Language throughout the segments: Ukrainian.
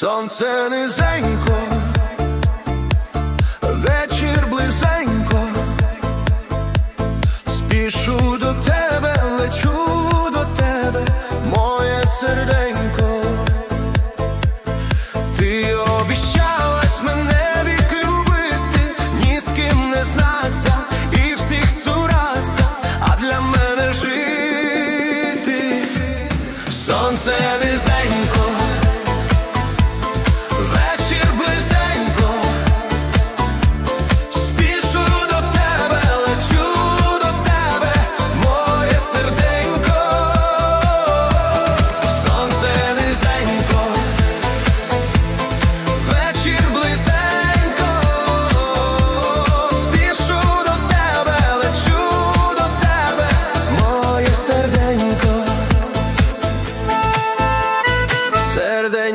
Сонце низенько, вечір близенько, спішу до тебе, лечу до тебе, моє серденько. Ти обіщалась мене вік любити, ні з ким не знаться і всіх цуратися, а для мене жити. Сонце низенько,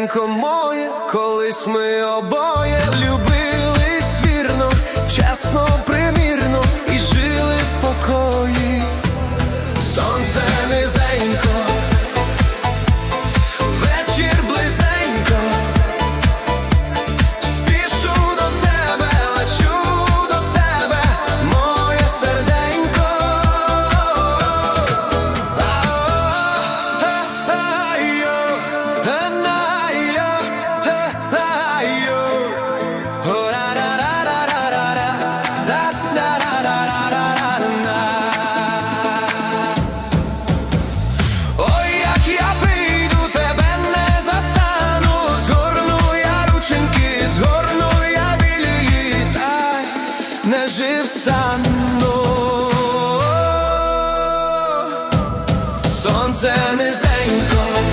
Серденько моє, колись ми обоє любились Sam is angry.